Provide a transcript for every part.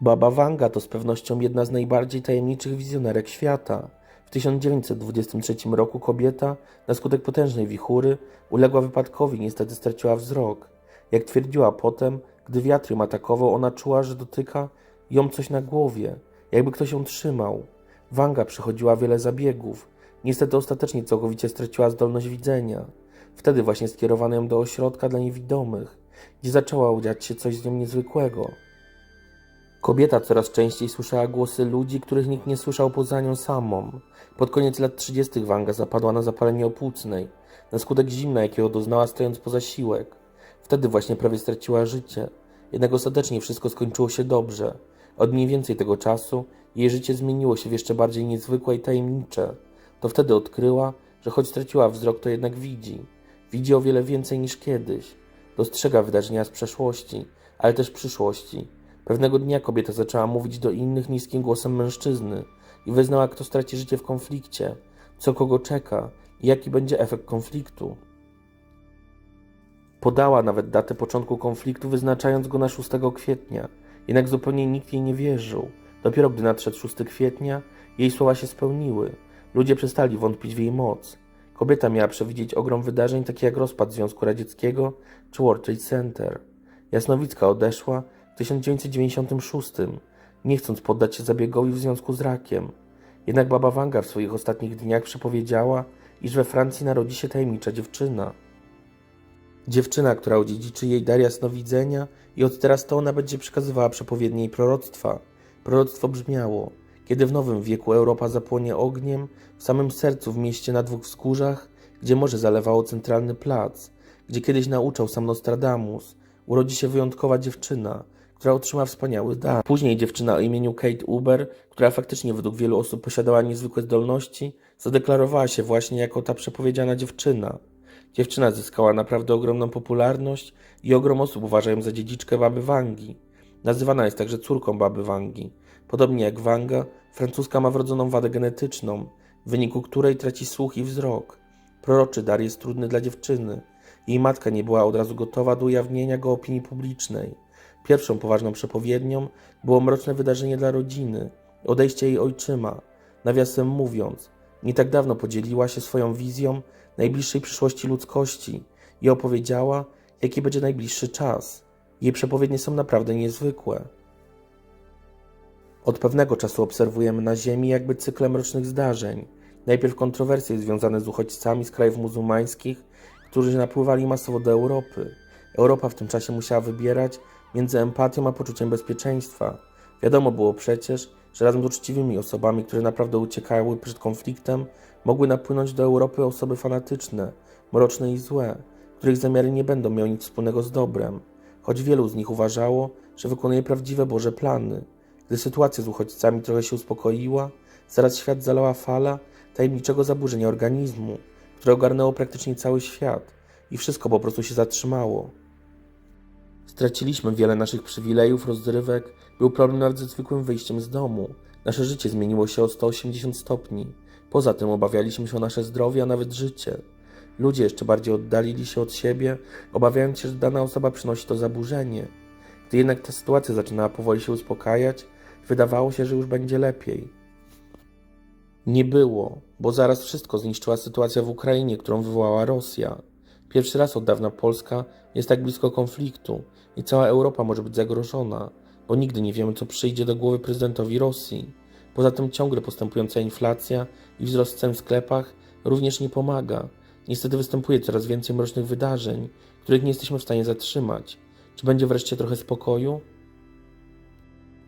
Baba Wanga to z pewnością jedna z najbardziej tajemniczych wizjonerek świata. W 1923 roku kobieta, na skutek potężnej wichury, uległa wypadkowi i niestety straciła wzrok. Jak twierdziła potem, gdy wiatr ją atakował, ona czuła, że dotyka ją coś na głowie, jakby ktoś ją trzymał. Wanga przechodziła wiele zabiegów. Niestety ostatecznie całkowicie straciła zdolność widzenia. Wtedy właśnie skierowano ją do ośrodka dla niewidomych, gdzie zaczęła dziać się coś z nią niezwykłego. Kobieta coraz częściej słyszała głosy ludzi, których nikt nie słyszał poza nią samą. Pod koniec lat 30. Wanga zapadła na zapalenie opłucnej, na skutek zimna, jakiego doznała stojąc po zasiłek. Wtedy właśnie prawie straciła życie. Jednak ostatecznie wszystko skończyło się dobrze. Od mniej więcej tego czasu jej życie zmieniło się w jeszcze bardziej niezwykłe i tajemnicze. To wtedy odkryła, że choć straciła wzrok, to jednak widzi. Widzi o wiele więcej niż kiedyś. Dostrzega wydarzenia z przeszłości, ale też przyszłości. Pewnego dnia kobieta zaczęła mówić do innych niskim głosem mężczyzny i wyznała, kto straci życie w konflikcie, co kogo czeka i jaki będzie efekt konfliktu. Podała nawet datę początku konfliktu, wyznaczając go na 6 kwietnia, jednak zupełnie nikt jej nie wierzył. Dopiero gdy nadszedł 6 kwietnia, jej słowa się spełniły. Ludzie przestali wątpić w jej moc. Kobieta miała przewidzieć ogrom wydarzeń, takie jak rozpad Związku Radzieckiego czy World Trade Center. Jasnowicka odeszła 1996, nie chcąc poddać się zabiegowi w związku z rakiem. Jednak baba Wanga w swoich ostatnich dniach przepowiedziała, iż we Francji narodzi się tajemnicza dziewczyna. Dziewczyna, która odziedziczy jej dar jasnowidzenia i od teraz to ona będzie przekazywała przepowiednie i proroctwa. Proroctwo brzmiało, kiedy w nowym wieku Europa zapłonie ogniem, w samym sercu w mieście na dwóch wzgórzach, gdzie morze zalewało centralny plac, gdzie kiedyś nauczał sam Nostradamus, urodzi się wyjątkowa dziewczyna, która otrzyma wspaniały dar. Później dziewczyna o imieniu Kate Uber, która faktycznie według wielu osób posiadała niezwykłe zdolności, zadeklarowała się właśnie jako ta przepowiedziana dziewczyna. Dziewczyna zyskała naprawdę ogromną popularność i ogrom osób uważa ją za dziedziczkę baby Wangi. Nazywana jest także córką baby Wangi. Podobnie jak Wanga, francuska ma wrodzoną wadę genetyczną, w wyniku której traci słuch i wzrok. Proroczy dar jest trudny dla dziewczyny. Jej matka nie była od razu gotowa do ujawnienia go opinii publicznej. Pierwszą poważną przepowiednią było mroczne wydarzenie dla rodziny odejście jej ojczyma. Nawiasem mówiąc, nie tak dawno podzieliła się swoją wizją najbliższej przyszłości ludzkości i opowiedziała, jaki będzie najbliższy czas. Jej przepowiednie są naprawdę niezwykłe. Od pewnego czasu obserwujemy na Ziemi jakby cykle mrocznych zdarzeń. Najpierw kontrowersje związane z uchodźcami z krajów muzułmańskich, którzy napływali masowo do Europy. Europa w tym czasie musiała wybierać między empatią a poczuciem bezpieczeństwa. Wiadomo było przecież, że razem z uczciwymi osobami, które naprawdę uciekały przed konfliktem, mogły napłynąć do Europy osoby fanatyczne, mroczne i złe, których zamiary nie będą miały nic wspólnego z dobrem, choć wielu z nich uważało, że wykonuje prawdziwe Boże plany. Gdy sytuacja z uchodźcami trochę się uspokoiła, zaraz świat zalała fala tajemniczego zaburzenia organizmu, które ogarnęło praktycznie cały świat i wszystko po prostu się zatrzymało. Straciliśmy wiele naszych przywilejów, rozrywek, był problem nawet ze zwykłym wyjściem z domu. Nasze życie zmieniło się o 180 stopni. Poza tym obawialiśmy się o nasze zdrowie, a nawet życie. Ludzie jeszcze bardziej oddalili się od siebie, obawiając się, że dana osoba przynosi to zaburzenie. Gdy jednak ta sytuacja zaczynała powoli się uspokajać, wydawało się, że już będzie lepiej. Nie było, bo zaraz wszystko zniszczyła sytuacja w Ukrainie, którą wywołała Rosja. Pierwszy raz od dawna Polska jest tak blisko konfliktu i cała Europa może być zagrożona, bo nigdy nie wiemy, co przyjdzie do głowy prezydentowi Rosji. Poza tym ciągle postępująca inflacja i wzrost cen w sklepach również nie pomaga. Niestety występuje coraz więcej mrocznych wydarzeń, których nie jesteśmy w stanie zatrzymać. Czy będzie wreszcie trochę spokoju?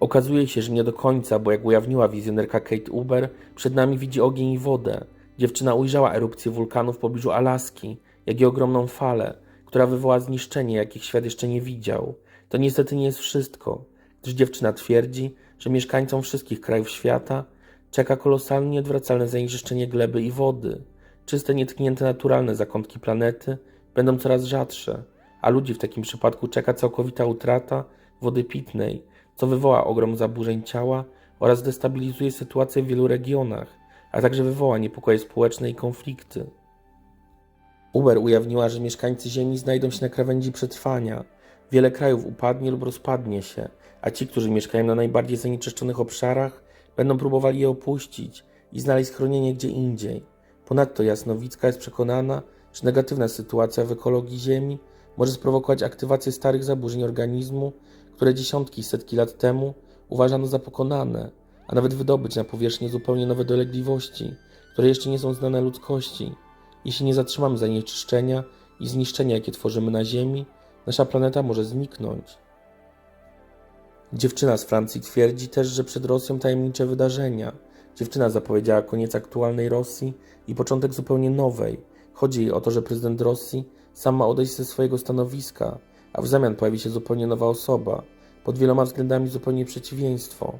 Okazuje się, że nie do końca, bo jak ujawniła wizjonerka Kate Uber, przed nami widzi ogień i wodę. Dziewczyna ujrzała erupcję wulkanu w pobliżu Alaski, jak i ogromną falę, która wywoła zniszczenie, jakich świat jeszcze nie widział. To niestety nie jest wszystko, gdyż dziewczyna twierdzi, że mieszkańcom wszystkich krajów świata czeka kolosalnie nieodwracalne zanieczyszczenie gleby i wody. Czyste, nietknięte, naturalne zakątki planety będą coraz rzadsze, a ludzi w takim przypadku czeka całkowita utrata wody pitnej, co wywoła ogrom zaburzeń ciała oraz destabilizuje sytuację w wielu regionach, a także wywoła niepokoje społeczne i konflikty. Uber ujawniła, że mieszkańcy Ziemi znajdą się na krawędzi przetrwania. Wiele krajów upadnie lub rozpadnie się, a ci, którzy mieszkają na najbardziej zanieczyszczonych obszarach, będą próbowali je opuścić i znaleźć schronienie gdzie indziej. Ponadto Jasnowicka jest przekonana, że negatywna sytuacja w ekologii Ziemi może sprowokować aktywację starych zaburzeń organizmu, które dziesiątki setki lat temu uważano za pokonane, a nawet wydobyć na powierzchnię zupełnie nowe dolegliwości, które jeszcze nie są znane ludzkości. Jeśli nie zatrzymamy zanieczyszczenia i zniszczenia, jakie tworzymy na Ziemi, nasza planeta może zniknąć. Dziewczyna z Francji twierdzi też, że przed Rosją tajemnicze wydarzenia. Dziewczyna zapowiedziała koniec aktualnej Rosji i początek zupełnie nowej. Chodzi jej o to, że prezydent Rosji sam ma odejść ze swojego stanowiska, a w zamian pojawi się zupełnie nowa osoba, pod wieloma względami zupełnie przeciwieństwo.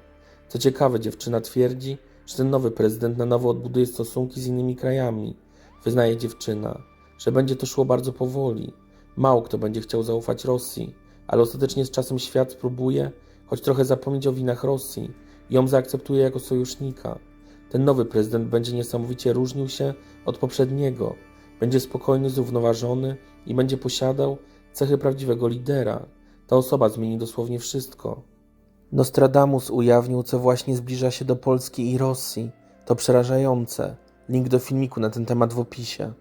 Co ciekawe, dziewczyna twierdzi, że ten nowy prezydent na nowo odbuduje stosunki z innymi krajami. Wyznaje dziewczyna, że będzie to szło bardzo powoli. Mało kto będzie chciał zaufać Rosji, ale ostatecznie z czasem świat spróbuje choć trochę zapomnieć o winach Rosji i ją zaakceptuje jako sojusznika. Ten nowy prezydent będzie niesamowicie różnił się od poprzedniego. Będzie spokojny, zrównoważony i będzie posiadał cechy prawdziwego lidera. Ta osoba zmieni dosłownie wszystko. Nostradamus ujawnił, co właśnie zbliża się do Polski i Rosji. To przerażające. Link do filmiku na ten temat w opisie.